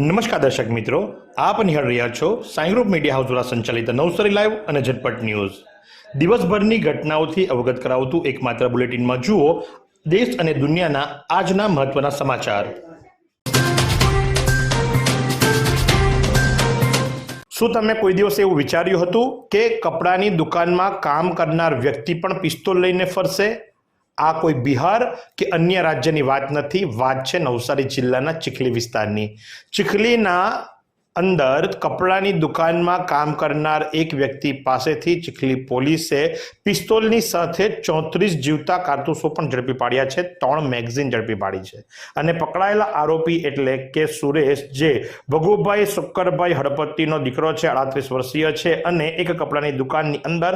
નમસ્કાર દર્શક મિત્રો, આપ નિહાળ રહ્યા છો સાઈ ગ્રુપ મીડિયા હાઉસ દ્વારા સંચાલિત નવસારી લાઈવ અને ઝટપટ ન્યૂઝ. દિવસભરની ઘટનાઓથી અવગત કરાવતું એકમાત્ર બુલેટિનમાં જુઓ દેશ અને દુનિયાના આજના મહત્વના સમાચાર. શું તમે કોઈ દિવસ એવું વિચાર્યું હતું કે કપડાની દુકાનમાં કામ કરનાર વ્યક્તિ પણ પિસ્તોલ લઈને ફરશે? આ કોઈ બિહાર કે અન્ય રાજ્યની વાત નથી. વાત છે નવસારી જિલ્લાના ચીખલી વિસ્તારની. ચીખલીના અંદર કપડાની દુકાનમાં કામ કરનાર એક વ્યક્તિ પાસેથી ચીખલી પોલીસે પિસ્તોલની સાથે ચોત્રીસ જીવતા કારતૂસો પણ ઝડપી પાડ્યા છે, ત્રણ મેગઝીન ઝડપી પાડી છે. અને પકડાયેલા આરોપી એટલે કે સુરેશ, જે ભગુભાઈ શુક્કરભાઈ હળપતિનો દીકરો છે અડત્રીસ વર્ષીય છે અને એક કપડાની દુકાનની અંદર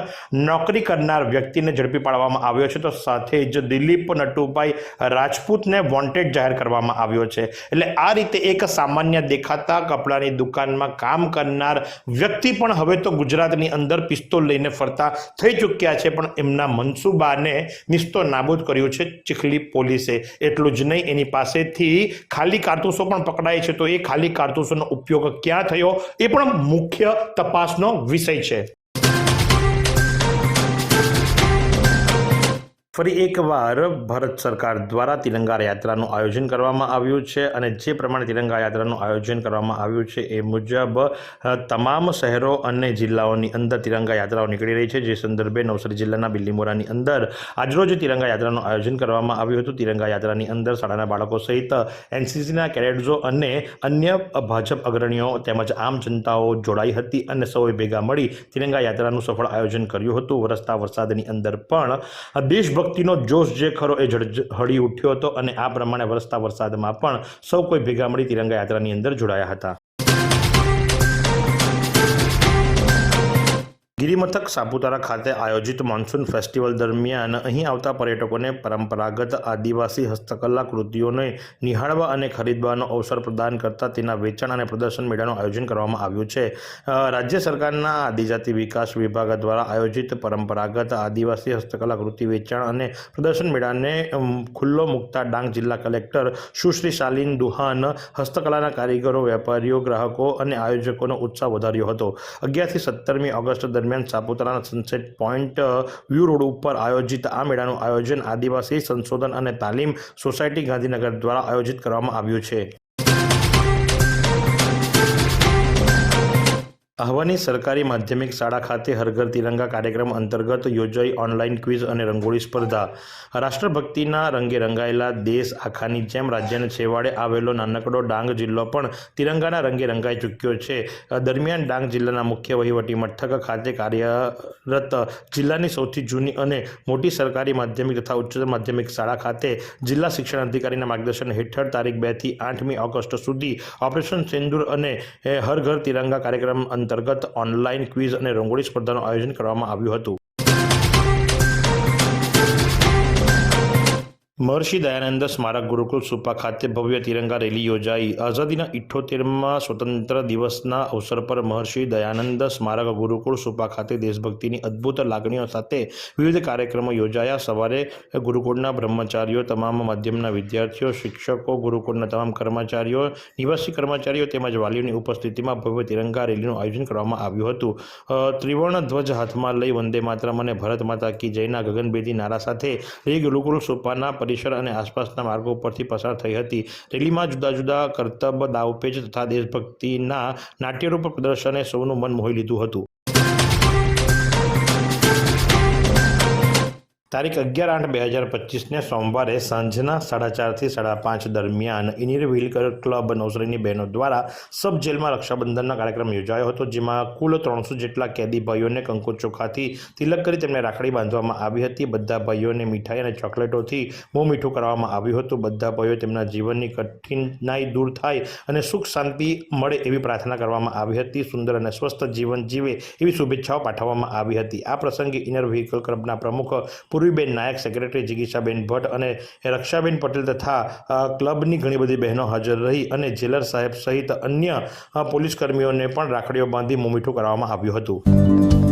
નોકરી કરનાર વ્યક્તિને ઝડપી પાડવામાં આવ્યો છે. તો સાથે જ દિલીપ નટુભાઈ રાજપૂતને વોન્ટેડ જાહેર કરવામાં આવ્યો છે. એટલે આ રીતે એક સામાન્ય દેખાતા કપડાની દુકાનમાં કામ કરનાર વ્યક્તિ પણ હવે તો ગુજરાતની અંદર પિસ્તોલ લઈને ફરતા થઈ ચૂક્યા છે, પણ એમના મનસુબાને નિસ્તો નાબૂદ કર્યો છે ચીખલી પોલીસે. એટલું જ નહીં, એની પાસેથી ખાલી કારતૂસો પણ પકડાય છે, તો એ ખાલી કારતૂસોનો ઉપયોગ ક્યાં થયો? એ પણ મુખ્ય તપાસનો વિષય છે. ફરી એકવાર ભારત સરકાર દ્વારા તિરંગા યાત્રાનું આયોજન કરવામાં આવ્યું છે અને જે પ્રમાણે તિરંગા યાત્રાનું આયોજન કરવામાં આવ્યું છે એ મુજબ તમામ શહેરો અને જિલ્લાઓની અંદર તિરંગા યાત્રાઓ નીકળી રહી છે. જે સંદર્ભે નવસારી જિલ્લાના બિલ્લીમોરાની અંદર આજરોજ તિરંગા યાત્રાનું આયોજન કરવામાં આવ્યું હતું. તિરંગા યાત્રાની અંદર શાળાના બાળકો સહિત એનસીસીના કેડેટ્સો અને અન્ય ભાજપ અગ્રણીઓ તેમજ આમ જનતાઓ જોડાઈ હતી અને સૌએ ભેગા મળી તિરંગા યાત્રાનું સફળ આયોજન કર્યું હતું. વરસતા વરસાદની અંદર પણ દેશભક્તિનો જોશ જે ખરો એ હળી ઉઠ્યો હતો અને આ પ્રમાણે વરસતા વરસાદમાં પણ સૌ કોઈ ભેગા મળી તિરંગા યાત્રાની અંદર જોડાયા હતા. ગિરિમથક સાપુતારા ખાતે આયોજિત મોન્સૂન ફેસ્ટિવલ દરમિયાન અહીં આવતા પર્યટકોને પરંપરાગત આદિવાસી હસ્તકલા કૃતિઓને નિહાળવા અને ખરીદવાનો અવસર પ્રદાન કરતા તેના વેચાણ અને પ્રદર્શન મેળાનું આયોજન કરવામાં આવ્યું છે. રાજ્ય સરકારના આદિજાતિ વિકાસ વિભાગ દ્વારા આયોજિત પરંપરાગત આદિવાસી હસ્તકલા કૃતિ વેચાણ અને પ્રદર્શન મેળાને ખુલ્લો મૂકતા ડાંગ જિલ્લા કલેક્ટર સુશ્રી શાલીન દુહાન, હસ્તકલાના કારીગરો, વેપારીઓ, ગ્રાહકો અને આયોજકોનો ઉત્સાહ વધાર્યો હતો. અગિયારથી સત્તરમી ઓગસ્ટ દરમિયાન સાપુતારાના સનસેટ પોઈન્ટ વ્યૂ રોડ ઉપર આયોજિત આ મેળાનું આયોજન આદિવાસી સંશોધન અને તાલીમ સોસાયટી ગાંધીનગર દ્વારા આયોજિત કરવામાં આવ્યું છે. આહવાની સરકારી માધ્યમિક શાળા ખાતે હરઘર તિરંગા કાર્યક્રમ અંતર્ગત યોજાઈ ઓનલાઈન ક્વિઝ અને રંગોળી સ્પર્ધા. રાષ્ટ્રભક્તિના રંગે રંગાયેલા દેશ આખાની જેમ રાજ્યના છેવાડે આવેલો નાનકડો ડાંગ જિલ્લો પણ તિરંગાના રંગે રંગાઈ ચૂક્યો છે. દરમિયાન ડાંગ જિલ્લાના મુખ્ય વહીવટી મથક ખાતે કાર્યરત જિલ્લાની સૌથી જૂની અને મોટી સરકારી માધ્યમિક તથા ઉચ્ચતર માધ્યમિક શાળા ખાતે જિલ્લા શિક્ષણ અધિકારીના માર્ગદર્શન હેઠળ તારીખ બેથી આઠમી ઓગસ્ટ સુધી ઓપરેશન સિંદૂર અને હરઘર તિરંગા કાર્યક્રમ અંતર્ગત ઓનલાઈન ક્વિઝ અને રંગોળી સ્પર્ધાનું આયોજન કરવામાં આવ્યું હતું. મહર્ષિ દયાનંદ સ્મારક ગુરુકુલ સુપા ખાતે ભવ્ય તિરંગા રેલી યોજાઈ. આઝાદીના ઇઠ્ઠોતેરમાં સ્વતંત્ર દિવસના અવસર પર મહર્ષિ દયાનંદ સ્મારક ગુરુકુળ સુપા ખાતે દેશભક્તિની અદ્ભુત લાગણીઓ સાથે વિવિધ કાર્યક્રમો યોજાયા. સવારે ગુરુકુળના બ્રહ્મચારીઓ, તમામ માધ્યમના વિદ્યાર્થીઓ, શિક્ષકો, ગુરુકુળના તમામ કર્મચારીઓ, નિવાસી કર્મચારીઓ તેમજ વાલીઓની ઉપસ્થિતિમાં ભવ્ય તિરંગા રેલીનું આયોજન કરવામાં આવ્યું હતું. ત્રિવર્ણ ધ્વજ હાથમાં લઈ વંદે માતરમ અને ભારત માતા કી જયના ગગનભેદી નારા સાથે એ ગુરુકુળ સુપાના પરિસર અને આસપાસના માર્ગો પરથી પસાર થઈ હતી. રેલીમાં જુદા જુદા કરતબ દાવપેચ તથા દેશભક્તિના નાટ્યરૂપ પ્રદર્શને સૌનું મન મોહી લીધું હતું. તારીખ અગિયાર આઠ બે હજાર પચીસને સોમવારે સાંજના સાડા ચારથી સાડા પાંચ દરમિયાન ઇનિર વ્હીલકર ક્લબ નવસારીની બહેનો દ્વારા સબ જેલમાં રક્ષાબંધનનો કાર્યક્રમ યોજાયો હતો, જેમાં કુલ ત્રણસો જેટલા કેદી ભાઈઓને કંકુ ચોખાથી તિલક કરી તેમને રાખડી બાંધવામાં આવી હતી. બધા ભાઈઓને મીઠાઈ અને ચોકલેટોથી મોં મીઠું કરવામાં આવ્યું હતું. બધા ભાઈઓ તેમના જીવનની કઠિનાઈ દૂર થાય અને સુખ શાંતિ મળે એવી પ્રાર્થના કરવામાં આવી હતી. સુંદર અને સ્વસ્થ જીવન જીવે એવી શુભેચ્છાઓ પાઠવવામાં આવી હતી. આ પ્રસંગે ઇનર વ્હીકલ ક્લબના પ્રમુખ પૂર્વીબેન નાયક, સેક્રેટરી જિગીશાબેન ભટ્ટ અને રક્ષાબેન પટેલ તથા ક્લબની ઘણી બધી બહેનો હાજર રહી અને જેલર સાહેબ સહિત અન્ય પોલીસ કર્મીઓને પણ રાખડીઓ બાંધી મોમીઠું કરવામાં આવ્યું હતું.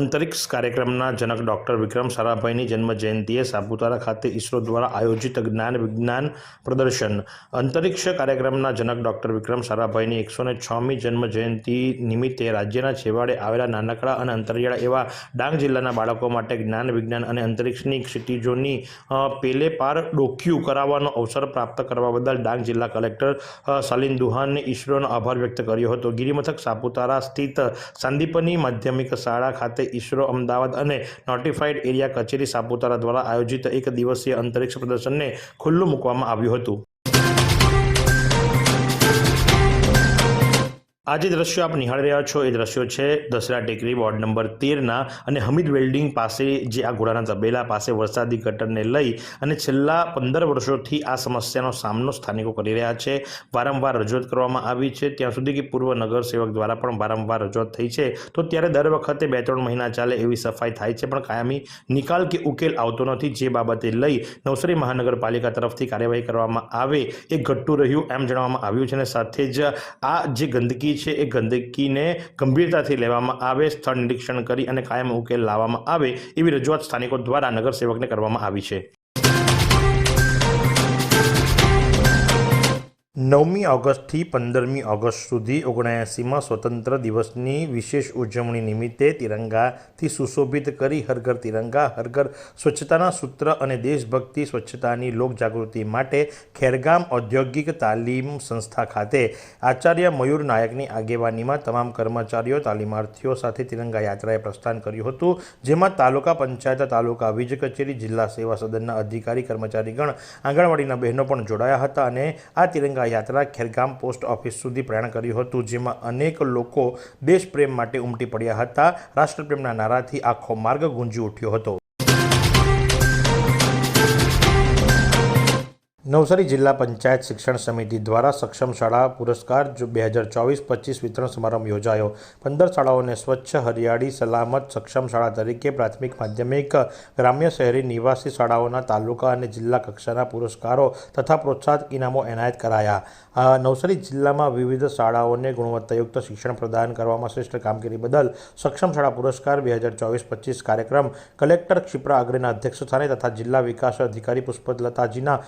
અંતરિક્ષ કાર્યક્રમના જનક ડૉક્ટર વિક્રમ સારાભાઈની જન્મ જયંતિએ સાપુતારા ખાતે ઇસરો દ્વારા આયોજિત જ્ઞાન વિજ્ઞાન પ્રદર્શન. અંતરિક્ષ કાર્યક્રમના જનક ડૉક્ટર વિક્રમ સારાભાઈની એકસો ને છમી જન્મ જયંતિ નિમિત્તે રાજ્યના છેવાડે આવેલા નાનકડા અને અંતરિયાળ એવા ડાંગ જિલ્લાના બાળકો માટે જ્ઞાન વિજ્ઞાન અને અંતરિક્ષની ક્ષિતિજોની પેલે પાર ડોક્યુ કરાવવાનો અવસર પ્રાપ્ત કરવા બદલ ડાંગ જિલ્લા કલેક્ટર શાલિન દુહાનને ઈસરોનો આભાર વ્યક્ત કર્યો હતો. ગિરિમથક સાપુતારા સ્થિત સાંદીપની માધ્યમિક શાળા ખાતે ઈસરો અમદાવાદ અને નોટિફાઈડ એરિયા કચેરી સાપુતારા દ્વારા આયોજિત એક દિવસીય અંતરિક્ષ પ્રદર્શનને ખુલ્લું મૂકવામાં આવ્યું હતું. આ જે દ્રશ્યો આપ નિહાળી રહ્યા છો, એ દ્રશ્યો છે દસરા ટેકરી વોર્ડ નંબર તેરના અને હમીદ વેલ્ડિંગ પાસે જે આ ઘોડાના તબેલા પાસે વરસાદી ગટરને લઈ અને છેલ્લા પંદર વર્ષોથી આ સમસ્યાનો સામનો સ્થાનિકો કરી રહ્યા છે. વારંવાર રજૂઆત કરવામાં આવી છે. ત્યાં સુધી કે પૂર્વ નગરસેવક દ્વારા પણ વારંવાર રજૂઆત થઈ છે. તો ત્યારે દર વખતે બે ત્રણ મહિના ચાલે એવી સફાઈ થાય છે, પણ કાયમી નિકાલ કે ઉકેલ આવતો નથી. જે બાબતે લઈ નવસારી મહાનગરપાલિકા તરફથી કાર્યવાહી કરવામાં આવે એ ઘટતું રહ્યું એમ જણાવવામાં આવ્યું છે અને સાથે જ આ જે ગંદકી છે એ ગંદકીને ગંભીરતાથી લેવામાં આવે, સ્થળ નિરીક્ષણ કરી અને કાયમ ઉકેલ લાવવામાં આવે એવી રજૂઆત સ્થાનિકો દ્વારા નગરસેવકને કરવામાં આવી છે. નવમી ઓગસ્ટથી પંદરમી ઓગસ્ટ સુધી ઓગણએંસીમાં સ્વતંત્ર દિવસની વિશેષ ઉજવણી નિમિત્તે તિરંગાથી સુશોભિત કરી હરઘર તિરંગા હરઘર સ્વચ્છતાના સૂત્ર અને દેશભક્તિ સ્વચ્છતાની લોકજાગૃતિ માટે ખેરગામ ઔદ્યોગિક તાલીમ સંસ્થા ખાતે આચાર્ય મયુર નાયકની આગેવાનીમાં તમામ કર્મચારીઓ, તાલીમાર્થીઓ સાથે તિરંગા યાત્રાએ પ્રસ્થાન કર્યું હતું, જેમાં તાલુકા પંચાયત, તાલુકા વીજ કચેરી, જિલ્લા સેવા સદનના અધિકારી, કર્મચારીગણ, આંગણવાડીના બહેનો પણ જોડાયા હતા અને આ તિરંગા યાત્રા ખેરગામ પોસ્ટ ઓફિસ સુધી પ્રયાણ કર્યું હતું, જેમાં અનેક લોકો દેશપ્રેમ માટે ઉમટી પડ્યા હતા. રાષ્ટ્રપ્રેમના નારાથી આખો માર્ગ ગુંજી ઉઠ્યો હતો. નવસારી જિલ્લા પંચાયત શિક્ષણ સમિતિ દ્વારા સક્ષમ શાળા પુરસ્કાર બે હજાર ચોવીસ પચીસ વિતરણ સમારંભ યોજાયો. પંદર શાળાઓને સ્વચ્છ, હરિયાળી, સલામત, સક્ષમ શાળા તરીકે પ્રાથમિક, માધ્યમિક, ગ્રામ્ય, શહેરી, નિવાસી શાળાઓના તાલુકા અને જિલ્લા કક્ષાના પુરસ્કારો તથા પ્રોત્સાહક ઇનામો એનાયત કરાયા. નવસારી જિલ્લામાં વિવિધ શાળાઓને ગુણવત્તાયુક્ત શિક્ષણ પ્રદાન કરવામાં શ્રેષ્ઠ કામગીરી બદલ સક્ષમ શાળા પુરસ્કાર બે હજાર ચોવીસ પચીસ કાર્યક્રમ કલેક્ટર ક્ષિપ્રા અગ્રેના અધ્યક્ષસ્થાને તથા જિલ્લા વિકાસ અધિકારી પુષ્પલતાજીના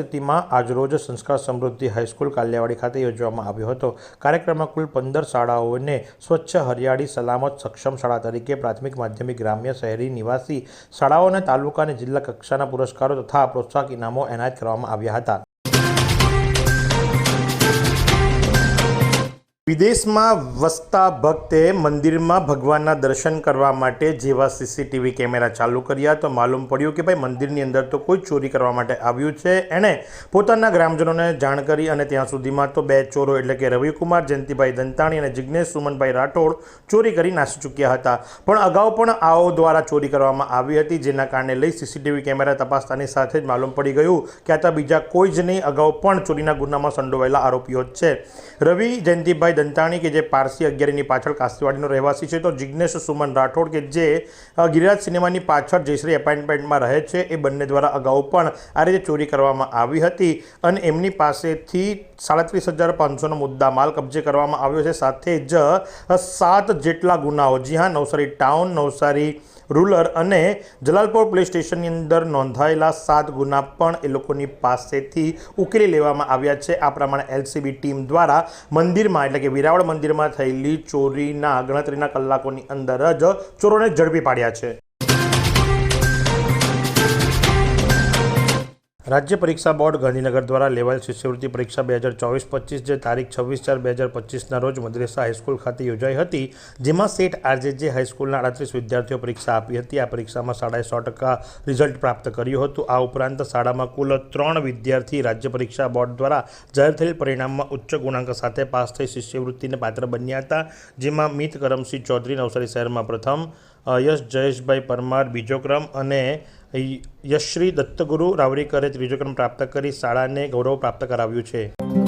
ઉપસ્થિતિમાં આજરોજ સંસ્કાર સમૃદ્ધિ હાઈસ્કૂલ કાલિયાવાડી ખાતે યોજવામાં આવ્યો હતો. કાર્યક્રમમાં કુલ પંદર શાળાઓને સ્વચ્છ, હરિયાળી, સલામત, સક્ષમ શાળા તરીકે પ્રાથમિક, માધ્યમિક, ગ્રામ્ય, શહેરી, નિવાસી શાળાઓને તાલુકા અને જિલ્લા કક્ષાના પુરસ્કારો તથા પ્રોત્સાહક ઇનામો એનાયત કરવામાં આવ્યા હતા. વિદેશમાં વસતા ભક્તે મંદિરમાં ભગવાનના દર્શન કરવા માટે જેવા સીસીટીવી કેમેરા ચાલુ કર્યા તો માલુમ પડ્યું કે ભાઈ મંદિરની અંદર તો કોઈ ચોરી કરવા માટે આવ્યું છે. એણે પોતાના ગ્રામજનોને જાણ કરી અને ત્યાં સુધીમાં તો બે ચોરો એટલે કે રવિકુમાર, જયંતિભાઈ દંતાણી અને જિજ્ઞેશ સુમનભાઈ રાઠોડ ચોરી કરી નાસી ચૂક્યા હતા. પણ અગાઉ પણ આઓ દ્વારા ચોરી કરવામાં આવી હતી, જેના કારણે લઈ સીસીટીવી કેમેરા તપાસતાની સાથે જ માલુમ પડી ગયું કે આ બીજા કોઈ જ નહીં, અગાઉ પણ ચોરીના ગુનામાં સંડોવાયેલા આરોપીઓ જ છે. રવિ, જયંતિભાઈ દંતાણી કે જે પારસી અગિયારીની પાછળ કાસ્તીવાડીનો રહેવાસી છે, તો જિજ્ઞેશ સુમન રાઠોડ કે જે ગિરિરાજ સિનેમાની પાછળ જયશ્રી એપાર્ટમેન્ટમાં રહે છે, એ બંને દ્વારા અગાઉ પણ આ રીતે ચોરી કરવામાં આવી હતી અને એમની પાસેથી સાડત્રીસ હજાર પાંચસોનો મુદ્દા માલ કબજે કરવામાં આવ્યો છે. સાથે જ સાત જેટલા ગુનાઓ, જી હા, નવસારી ટાઉન, નવસારી રૂરલ અને જલાલપોર પોલીસ સ્ટેશનની અંદર નોંધાયેલા સાત ગુના પણ એ લોકોની પાસેથી ઉકેલી લેવામાં આવ્યા છે. આ પ્રમાણે એલસીબી ટીમ દ્વારા મંદિરમાં, એટલે કે વિરાવળ મંદિરમાં થયેલી ચોરીના ગણતરીના કલાકોની અંદર જ ચોરોને ઝડપી પાડ્યા છે. રાજ્ય પરીક્ષા બોર્ડ ગાંધીનગર દ્વારા લેવાયેલ શિષ્યવૃત્તિ પરીક્ષા બે હજાર ચોવીસ પચીસ જે તારીખ છવ્વીસ ચાર બે હજાર પચીસના રોજ મદ્રેસા હાઈસ્કૂલ ખાતે યોજાઈ હતી, જેમાં સેટ આરજેજે હાઈસ્કૂલના આડત્રીસ વિદ્યાર્થીઓ પરીક્ષા આપી હતી. આ પરીક્ષામાં સાડા સો ટકા રિઝલ્ટ પ્રાપ્ત કર્યું હતું. આ ઉપરાંત શાળામાં કુલ ત્રણ વિદ્યાર્થી રાજ્ય પરીક્ષા બોર્ડ દ્વારા જાહેર થયેલ પરિણામમાં ઉચ્ચ ગુણાંક સાથે પાસ થઈ શિષ્યવૃત્તિને પાત્ર બન્યા હતા, જેમાં મિત કરમસિંહ ચૌધરી નવસારી શહેરમાં પ્રથમ યશ જયેશભાઈ પરમાર બીજો ક્રમ અને યશશ્રી દત્તગુરુ રાવરીકરે ત્રીજો ક્રમ પ્રાપ્ત કરી શાળાને ગૌરવ પ્રાપ્ત કરાવ્યું છે.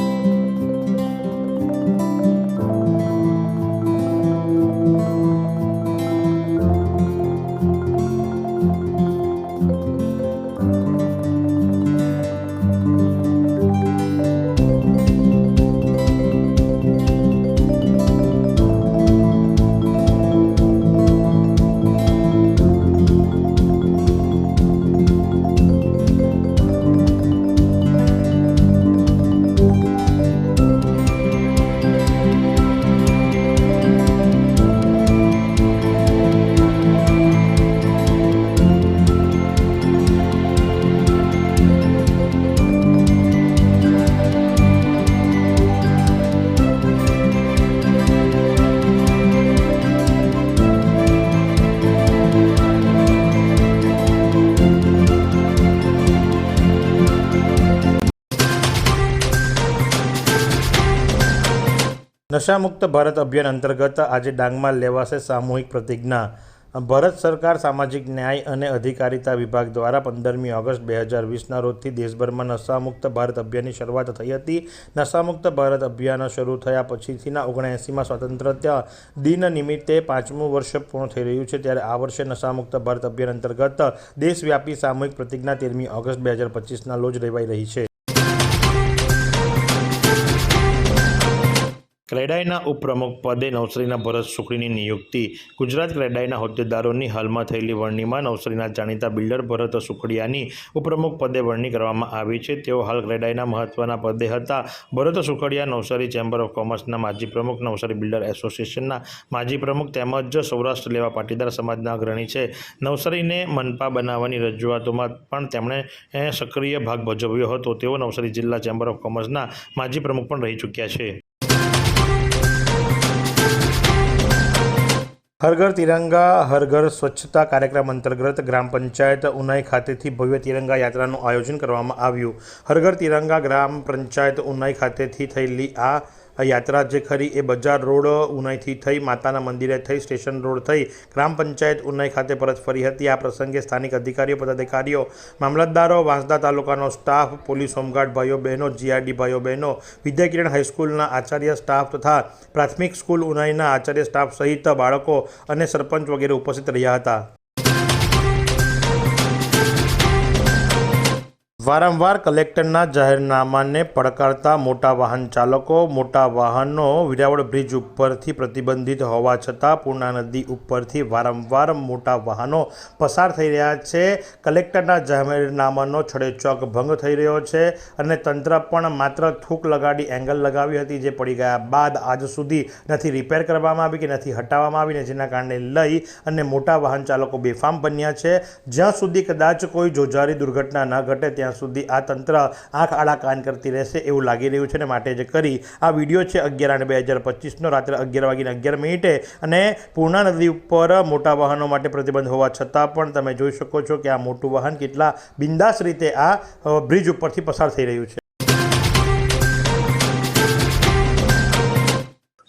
નશામુક્ત ભારત અભિયાન અંતર્ગત આજે ડાંગમાં લેવાશે સામૂહિક પ્રતિજ્ઞા. ભારત સરકાર સામાજિક ન્યાય અને અધિકારિતા વિભાગ દ્વારા પંદરમી ઓગસ્ટ બે હજાર વીસના રોજથી દેશભરમાં નશામુક્ત ભારત અભિયાનની શરૂઆત થઈ હતી. નશામુક્ત ભારત અભિયાન શરૂ થયા પછીથીના ઓગણએંસીમાં સ્વતંત્રતા દિન નિમિત્તે પાંચમું વર્ષ પૂર્ણ થઈ રહ્યું છે, ત્યારે આ વર્ષે નશામુક્ત ભારત અભિયાન અંતર્ગત દેશવ્યાપી સામૂહિક પ્રતિજ્ઞા તેરમી ઓગસ્ટ બે હજાર પચીસના રોજ લેવાઈ રહી છે. ક્રેડાઈના ઉપપ્રમુખ પદે નવસારીના ભરત સુખડીની નિયુક્તિ. ગુજરાત ક્રેડાઈના હોદ્દેદારોની હાલમાં થયેલી વરણીમાં નવસારીના જાણીતા બિલ્ડર ભરત સુખડિયાની ઉપપ્રમુખ પદે વરણી કરવામાં આવી છે. તેઓ હાલ ક્રેડાઈના મહત્વના પદે હતા. ભરત સુખડિયા નવસારી ચેમ્બર ઓફ કોમર્સના માજી પ્રમુખ, નવસારી બિલ્ડર એસોસિએશનના માજી પ્રમુખ તેમજ સૌરાષ્ટ્ર લેવા પાટીદાર સમાજના અગ્રણી છે. નવસારીને મનપા બનાવવાની રજૂઆતોમાં પણ તેમણે સક્રિય ભાગ ભજવ્યો હતો. તેઓ નવસારી જિલ્લા ચેમ્બર ઓફ કોમર્સના માજી પ્રમુખ પણ રહી ચૂક્યા છે. હર ઘર તિરંગા, હર ઘર સ્વચ્છતા કાર્યક્રમ અંતર્ગત ગ્રામ પંચાયત ઉનાઈ ખાતેથી ભવ્ય તિરંગા યાત્રાનું આયોજન કરવામાં આવ્યું. હર ઘર તિરંગા ગ્રામ પંચાયત ઉનાઈ ખાતેથી થયેલી આ યાત્રા જે ખરી એ બજાર રોડ ઉનાઈથી થઈ, માતાના મંદિરે થઈ, સ્ટેશન રોડ થઈ, ગ્રામ પંચાયત ઉનાઈ ખાતે પરત ફરી હતી. આ પ્રસંગે સ્થાનિક અધિકારીઓ, પદાધિકારીઓ, મામલતદારો, વાંસદા તાલુકાનો સ્ટાફ, પોલીસ હોમગાર્ડ ભાઈઓ બહેનો, જીઆરડી ભાઈઓ બહેનો, વિદ્યાકિરણ હાઈસ્કૂલના આચાર્ય સ્ટાફ તથા પ્રાથમિક સ્કૂલ ઉનાઈના આચાર્ય સ્ટાફ સહિત બાળકો અને સરપંચ વગેરે ઉપસ્થિત રહ્યા હતા. વારંવાર કલેક્ટરના જાહેરનામાને પડકારતા મોટા વાહન ચાલકો મોટા વાહનો વિરાવળ બ્રિજ ઉપરથી પ્રતિબંધિત હોવા છતાં પૂર્ણા નદી ઉપરથી વારંવાર મોટા વાહનો પસાર થઈ રહ્યા છે. કલેક્ટરના જાહેરનામાનો છડેચોક ભંગ થઈ રહ્યો છે અને તંત્ર પણ માત્ર થૂક લગાડી એંગલ લગાવી હતી જે પડી ગયા બાદ આજ સુધી નથી રિપેર કરવામાં આવી કે નથી હટાવવામાં આવી ને જેના કારણે લઈ અને મોટા વાહન ચાલકો બેફામ બન્યા છે. જ્યાં સુધી કદાચ કોઈ જોજારી દુર્ઘટના ન ઘટે ત્યાં સુધી આ તંત્ર આંખ આડા કાન કરતી રહેશે એવું લાગી રહ્યું છે ને માટે જ કરી આ વીડિયો છે અગિયાર આઠ બે હજાર પચીસનો રાત્રે અગિયાર વાગીને અગિયાર મિનિટે અને પૂર્ણા નદી ઉપર મોટા વાહનો માટે પ્રતિબંધ હોવા છતાં પણ તમે જોઈ શકો છો કે આ મોટું વાહન કેટલા બિંદાસ રીતે આ બ્રિજ ઉપરથી પસાર થઈ રહ્યું છે.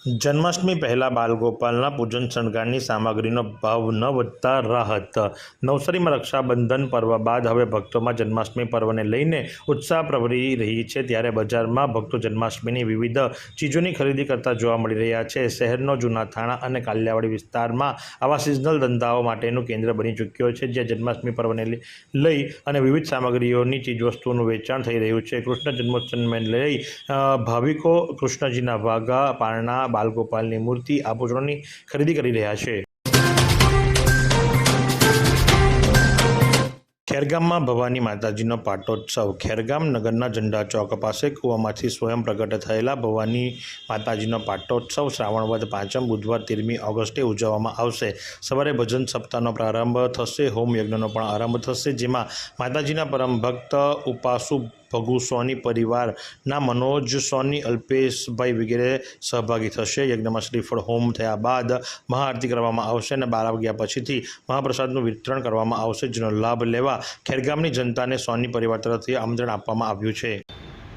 જન્માષ્ટમી પહેલાં બાલગોપાલના પૂજન શણગારની સામગ્રીનો ભાવ ન વધતા રાહત. નવસારીમાં રક્ષાબંધન પર્વ બાદ હવે ભક્તોમાં જન્માષ્ટમી પર્વને લઈને ઉત્સાહ પ્રવરી રહી છે. ત્યારે બજારમાં ભક્તો જન્માષ્ટમીની વિવિધ ચીજોની ખરીદી કરતા જોવા મળી રહ્યા છે. શહેરનો જૂના થાણા અને કાલિયાવાડી વિસ્તારમાં આવા સિઝનલ ધંધાઓ માટેનું કેન્દ્ર બની ચૂક્યો છે, જ્યાં જન્માષ્ટમી પર્વને લઈ- અને વિવિધ સામગ્રીઓની ચીજવસ્તુઓનું વેચાણ થઈ રહ્યું છે. કૃષ્ણ જન્મોત્સવને લઈ ભાવિકો કૃષ્ણજીના વાઘા, પારણા બાલગોપાલની મૂર્તિ આભૂષણોની ખરીદી કરી રહ્યા છે. ખેરગામમાં ભવાની માતાજીનો પાટોત્સવ. ખેરગામ નગરના ઝંડા ચોક પાસે કૂવામાંથી સ્વયં પ્રગટ થયેલા ભવાની માતાજીનો પાટોત્સવ શ્રાવણ વદ પાંચમ બુધવાર તેરમી ઓગસ્ટે ઉજવવામાં આવશે. સવારે ભજન સપ્તાહનો પ્રારંભ થશે હોમ યજ્ઞનો પણ આરંભ થશે, જેમાં માતાજીના પરમ ભક્ત ઉપાસુ ભગુ સોની પરિવારના મનોજ સોની, અલ્પેશભાઈ વગેરે સહભાગી થશે. યજ્ઞમાં શ્રીફળ હોમ થયા બાદ મહાઆરતી કરવામાં આવશે અને બાર વાગ્યા પછીથી મહાપ્રસાદનું વિતરણ કરવામાં આવશે, જેનો લાભ લેવા ખેરગામની જનતાને સોની પરિવાર તરફથી આમંત્રણ આપવામાં આવ્યું છે.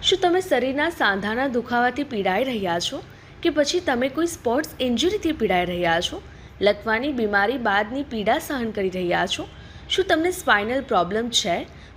શું તમે શરીરના સાંધાના દુખાવાથી પીડાઈ રહ્યા છો? કે પછી તમે કોઈ સ્પોર્ટ્સ ઇન્જરીથી પીડાઈ રહ્યા છો? લકવાની બીમારી બાદની પીડા સહન કરી રહ્યા છો? શું તમને સ્પાઇનલ પ્રોબ્લેમ છે?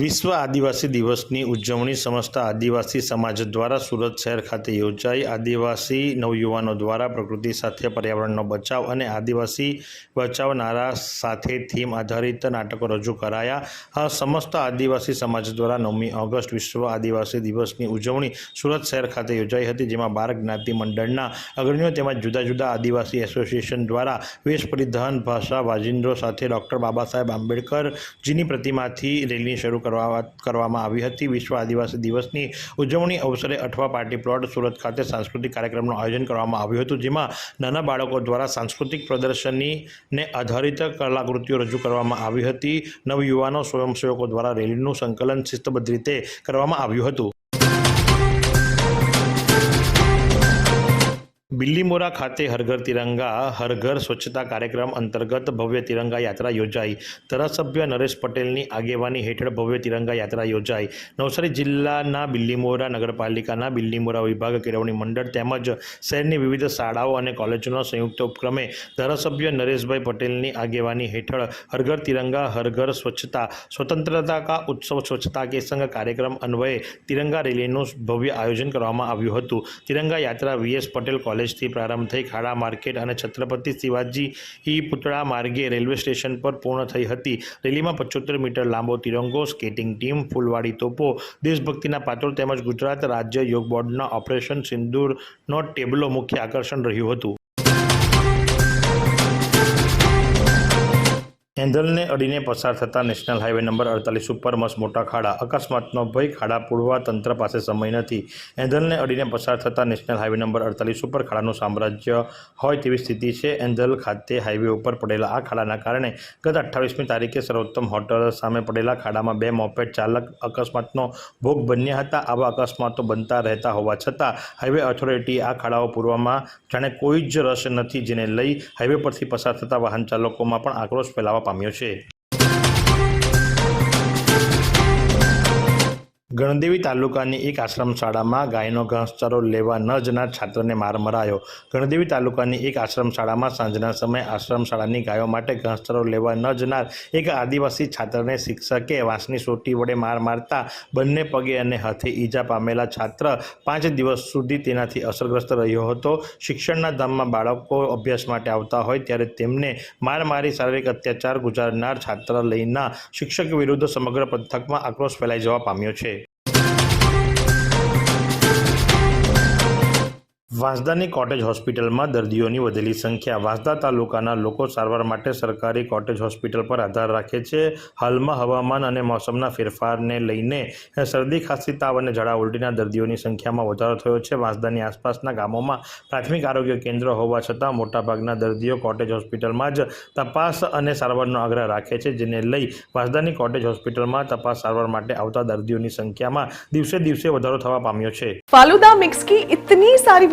વિશ્વ આદિવાસી દિવસની ઉજવણી સમસ્ત આદિવાસી સમાજ દ્વારા સુરત શહેર ખાતે યોજાઈ. આદિવાસી નવયુવાનો દ્વારા પ્રકૃતિ સાથે પર્યાવરણનો બચાવ અને આદિવાસી બચાવનારા સાથે થીમ આધારિત નાટકો રજૂ કરાયા. આ સમસ્ત આદિવાસી સમાજ દ્વારા નવમી ઓગસ્ટ વિશ્વ આદિવાસી દિવસની ઉજવણી સુરત શહેર ખાતે યોજાઈ હતી, જેમાં બાર જ્ઞાતિ મંડળના અગ્રણીઓ તેમજ જુદા જુદા આદિવાસી એસોસિએશન દ્વારા વેશ પરિધાન ભાષા વાજિંદ્રો સાથે ડૉક્ટર બાબા સાહેબ આંબેડકરજીની પ્રતિમાથી રેલી શરૂ કરવા કરવામાં આવી હતી. વિશ્વ આદિવાસી દિવસની ઉજવણી અવસરે અઠવા પાર્ટી પ્લોટ સુરત ખાતે સાંસ્કૃતિક કાર્યક્રમનું આયોજન કરવામાં આવ્યું હતું, જેમાં નાના બાળકો દ્વારા સાંસ્કૃતિક પ્રદર્શનીને આધારિત કલાકૃતિઓ રજૂ કરવામાં આવી હતી. નવયુવાનો સ્વયંસેવકો દ્વારા રેલીનું સંકલન શિસ્તબદ્ધ રીતે કરવામાં આવ્યું હતું. બિલ્લીમોરા ખાતે હરઘર તિરંગા, હરઘર સ્વચ્છતા કાર્યક્રમ અંતર્ગત ભવ્ય તિરંગા યાત્રા યોજાઈ. ધારાસભ્ય નરેશ પટેલની આગેવાની હેઠળ ભવ્ય તિરંગા યાત્રા યોજાઈ. નવસારી જિલ્લાના બિલ્લીમોરા નગરપાલિકાના બિલ્લીમોરા વિભાગ કેળવણી મંડળ તેમજ શહેરની વિવિધ શાળાઓ અને કોલેજોના સંયુક્ત ઉપક્રમે ધારાસભ્ય નરેશભાઈ પટેલની આગેવાની હેઠળ હરઘર તિરંગા, હરઘર સ્વચ્છતા, સ્વતંત્રતા કા ઉત્સવ સ્વચ્છતા કે સંઘ કાર્યક્રમ અન્વયે તિરંગા રેલીનું ભવ્ય આયોજન કરવામાં આવ્યું હતું. તિરંગા યાત્રા વીએસ પટેલ કોલેજથી પ્રારંભ થઈ ખાડા માર્કેટ અને છત્રપતિ શિવાજી ઈ પુતળા માર્ગે રેલવે સ્ટેશન પર પૂર્ણ થઈ હતી. રેલીમાં પચોતેર મીટર લાંબો તિરંગો, સ્કેટિંગ ટીમ, ફૂલવાડી તોપો, દેશભક્તિના પાત્રો તેમજ ગુજરાત રાજ્ય યોગ બોર્ડના ઓપરેશન સિંદૂરનો ટેબલો મુખ્ય આકર્ષણ રહ્યું હતું. એંધલને અડીને પસાર થતા નેશનલ હાઈવે નંબર અડતાલીસ ઉપર મસ્ત મોટા ખાડા. અકસ્માતનો ભય ખાડા પૂરવા તંત્ર પાસે સમય નથી. એંધલને અડીને પસાર થતા નેશનલ હાઈવે નંબર અડતાલીસ ઉપર ખાડાનું સામ્રાજ્ય હોય તેવી સ્થિતિ છે. એંધલ ખાતે હાઈવે ઉપર પડેલા આ ખાડાના કારણે ગત અઠ્ઠાવીસમી તારીખે સર્વોત્તમ હોટલ સામે પડેલા ખાડામાં બે મોપેડ ચાલક અકસ્માતનો ભોગ બન્યા હતા. આવા અકસ્માતો બનતા રહેતા હોવા છતાં હાઈવે ઓથોરિટી આ ખાડાઓ પૂરવામાં જાણે કોઈ જ રસ નથી જેને લઈ હાઈવે પરથી પસાર થતા વાહન ચાલકોમાં પણ આક્રોશ ફેલાવા પામ્યો છે ગણદેવી તાલુકાની એક આશ્રમ શાળામાં ગાયનો ઘાસચારો લેવા ન જનાર છાત્રને માર મરાયો. ગણદેવી તાલુકાની એક આશ્રમ શાળામાં સાંજના સમયે આશ્રમ શાળાની ગાયો માટે ઘાસચારો લેવા ન જનાર એક આદિવાસી છાત્રને શિક્ષકે વાંસની સોટી વડે માર મારતા બંને પગે અને હાથે ઈજા પામેલા છાત્ર પાંચ દિવસ સુધી તેનાથી અસરગ્રસ્ત રહ્યો હતો. શિક્ષણના ધામમાં બાળકો અભ્યાસ માટે આવતા હોય ત્યારે તેમને માર મારી શારીરિક અત્યાચાર ગુજારનાર છાત્ર લઈના શિક્ષક વિરુદ્ધ સમગ્ર પંથકમાં આક્રોશ ફેલાઈ જવા પામ્યો છે. વાંસદાની કોટેજ હોસ્પિટલમાં દર્દીઓની વધેલી સંખ્યા. વાંસદા તાલુકાના લોકો સારવાર માટે સરકારી કોટેજ હોસ્પિટલ પર આધાર રાખે છે. હાલમાં હવામાન અને મોસમના ફેરફારને લઈને શરદી, ખાંસી, તાવ અને ઝાડા ઉલટીના દર્દીઓની સંખ્યામાં વધારો થયો છે. વાંસદાની આસપાસના ગામોમાં પ્રાથમિક આરોગ્ય કેન્દ્ર હોવા છતાં મોટાભાગના દર્દીઓ કોટેજ હોસ્પિટલમાં જ તપાસ અને સારવારનો આગ્રહ રાખે છે, જેને લઈ વાંસદાની કોટેજ હોસ્પિટલમાં તપાસ સારવાર માટે આવતા દર્દીઓની સંખ્યામાં દિવસે દિવસે વધારો થવા પામ્યો છે. ફાલુદા મિક્સ કી, ઇતની સારી